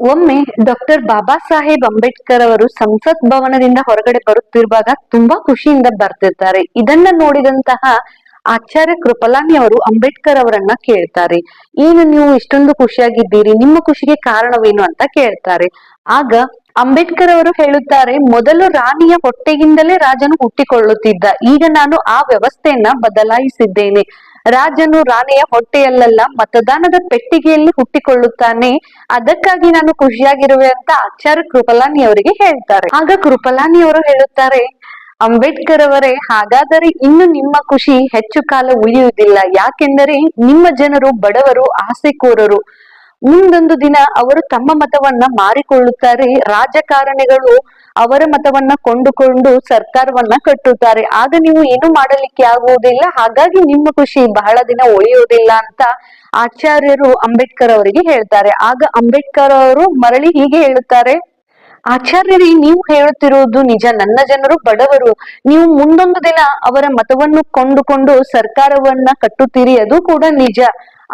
ಒಮ್ಮೆ ಡಾಕ್ಟರ್ ಬಾಬಾ ಸಾಹೇಬ್ ಅಂಬೇಡ್ಕರ್ ಅವರು ಸಂಸತ್ ಭವನದಿಂದ ಹೊರಗಡೆ ಬರುತ್ತಿರುವಾಗ ತುಂಬಾ ಖುಷಿಯಿಂದ ಬರ್ತಿರ್ತಾರೆ. ಇದನ್ನ ನೋಡಿದಂತಹ ಆಚಾರ್ಯ ಕೃಪಲಾನಿ ಅವರು ಅಂಬೇಡ್ಕರ್ ಅವರನ್ನ ಕೇಳ್ತಾರೆ. ಈಗ ನೀವು ಇಷ್ಟೊಂದು ಖುಷಿಯಾಗಿದ್ದೀರಿ? ನಿಮ್ಮ ಖುಷಿಗೆ ಕಾರಣವೇನು ಅಂತ ಕೇಳ್ತಾರೆ. ಆಗ ಅಂಬೇಡ್ಕರ್ ಅವರು ಹೇಳುತ್ತಾರೆ, ಮೊದಲು ರಾಣಿಯ ಹೊಟ್ಟೆಗಿಂದಲೇ ರಾಜನು ಹುಟ್ಟಿಕೊಳ್ಳುತ್ತಿದ್ದ. ಈಗ ನಾನು ಆ ವ್ಯವಸ್ಥೆಯನ್ನ ಬದಲಾಯಿಸಿದ್ದೇನೆ. ರಾಜನು ರಾಣಿಯ ಹೊಟ್ಟೆಯಲ್ಲೆಲ್ಲ ಮತದಾನದ ಪೆಟ್ಟಿಗೆಯಲ್ಲಿ ಹುಟ್ಟಿಕೊಳ್ಳುತ್ತಾನೆ. ಅದಕ್ಕಾಗಿ ನಾನು ಖುಷಿಯಾಗಿರುವೆ ಅಂತ ಆಚಾರ್ಯ ಕೃಪಲಾನಿ ಅವರಿಗೆ ಹೇಳ್ತಾರೆ. ಆಗ ಕೃಪಲಾನಿ ಅವರು ಹೇಳುತ್ತಾರೆ, ಅಂಬೇಡ್ಕರ್ ಅವರೇ, ಹಾಗಾದರೆ ಇನ್ನು ನಿಮ್ಮ ಖುಷಿ ಹೆಚ್ಚು ಕಾಲ ಉಳಿಯುವುದಿಲ್ಲ. ಯಾಕೆಂದರೆ ನಿಮ್ಮ ಜನರು ಬಡವರು, ಆಸೆಕೋರರು. ಮುಂದೊಂದು ದಿನ ಅವರು ತಮ್ಮ ಮತವನ್ನ ಮಾರಿಕೊಳ್ಳುತ್ತಾರೆ. ರಾಜಕಾರಣಿಗಳು ಅವರ ಮತವನ್ನ ಕೊಂಡುಕೊಂಡು ಸರ್ಕಾರವನ್ನ ಕಟ್ಟುತ್ತಾರೆ. ಆಗ ನೀವು ಏನು ಮಾಡಲಿಕ್ಕೆ ಆಗುವುದಿಲ್ಲ. ಹಾಗಾಗಿ ನಿಮ್ಮ ಖುಷಿ ಬಹಳ ದಿನ ಉಳಿಯುವುದಿಲ್ಲ ಅಂತ ಆಚಾರ್ಯರು ಅಂಬೇಡ್ಕರ್ ಅವರಿಗೆ ಹೇಳ್ತಾರೆ. ಆಗ ಅಂಬೇಡ್ಕರ್ ಅವರು ಮರಳಿ ಹೀಗೆ ಹೇಳುತ್ತಾರೆ. ಆಚಾರ್ಯರಿ, ನೀವು ಹೇಳುತ್ತಿರುವುದು ನಿಜ. ನನ್ನ ಜನರು ಬಡವರು. ನೀವು ಮುಂದೊಂದು ದಿನ ಅವರ ಮತವನ್ನು ಕೊಂಡುಕೊಂಡು ಸರ್ಕಾರವನ್ನ ಕಟ್ಟುತ್ತೀರಿ. ಅದು ಕೂಡ ನಿಜ.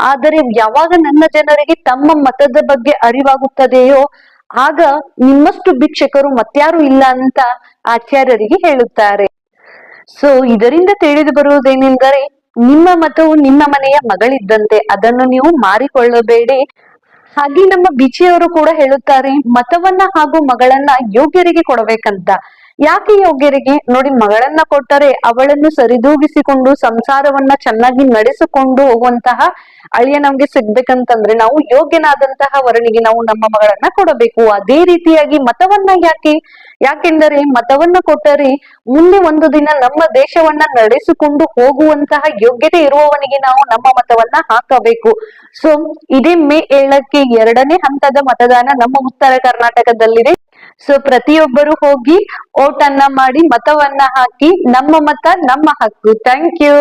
ಆದರೆ ಯಾವಾಗ ನನ್ನ ಜನರಿಗೆ ತಮ್ಮ ಮತದ ಬಗ್ಗೆ ಅರಿವಾಗುತ್ತದೆಯೋ, ಆಗ ನಿಮ್ಮಷ್ಟು ಭಿಕ್ಷಕರು ಮತ್ಯಾರು ಇಲ್ಲ ಅಂತ ಆಚಾರ್ಯರಿಗೆ ಹೇಳುತ್ತಾರೆ. ಸೊ ಇದರಿಂದ ತಿಳಿದು ಬರುವುದೇನೆಂದರೆ, ನಿಮ್ಮ ಮತವು ನಿಮ್ಮ ಮನೆಯ ಮಗಳಿದ್ದಂತೆ ಅದನ್ನು ನೀವು ಮಾರಿಕೊಳ್ಳಬೇಡಿ. ಹಾಗೆ ನಮ್ಮ ಬಿಚಿಯವರು ಕೂಡ ಹೇಳುತ್ತಾರೆ, ಮತವನ್ನ ಹಾಗೂ ಮಗಳನ್ನ ಯೋಗ್ಯರಿಗೆ ಕೊಡಬೇಕಂತ. ಯಾಕೆ ಯೋಗ್ಯರಿಗೆ ನೋಡಿ ಮಗಳನ್ನ ಕೊಟ್ಟರೆ ಅವಳನ್ನು ಸರಿದೂಗಿಸಿಕೊಂಡು ಸಂಸಾರವನ್ನ ಚೆನ್ನಾಗಿ ನಡೆಸಿಕೊಂಡು ಹೋಗುವಂತಹ ಅಳಿಯ ನಮ್ಗೆ ಸಿಗ್ಬೇಕಂತಂದ್ರೆ ನಾವು ಯೋಗ್ಯನಾದಂತಹ ವರನಿಗೆ ನಾವು ನಮ್ಮ ಮಗಳನ್ನ ಕೊಡಬೇಕು. ಅದೇ ರೀತಿಯಾಗಿ ಮತವನ್ನ ಯಾಕೆ, ಯಾಕೆಂದರೆ ಮತವನ್ನ ಕೊಟ್ಟರೆ ಮುಂದೆ ಒಂದು ದಿನ ನಮ್ಮ ದೇಶವನ್ನ ನಡೆಸಿಕೊಂಡು ಹೋಗುವಂತಹ ಯೋಗ್ಯತೆ ಇರುವವನಿಗೆ ನಾವು ನಮ್ಮ ಮತವನ್ನ ಹಾಕಬೇಕು. ಸೊ ಇದೇ ಮೇ ಏಳಕ್ಕೆ ಎರಡನೇ ಹಂತದ ಮತದಾನ ನಮ್ಮ ಉತ್ತರ ಕರ್ನಾಟಕದಲ್ಲಿದೆ. ಸೊ ಪ್ರತಿಯೊಬ್ಬರು ಹೋಗಿ ಓಟನ್ನ ಮಾಡಿ ಮತವನ್ನ ಹಾಕಿ ನಮ್ಮ ಮತ ನಮ್ಮ ಹಕ್ಕು. Thank you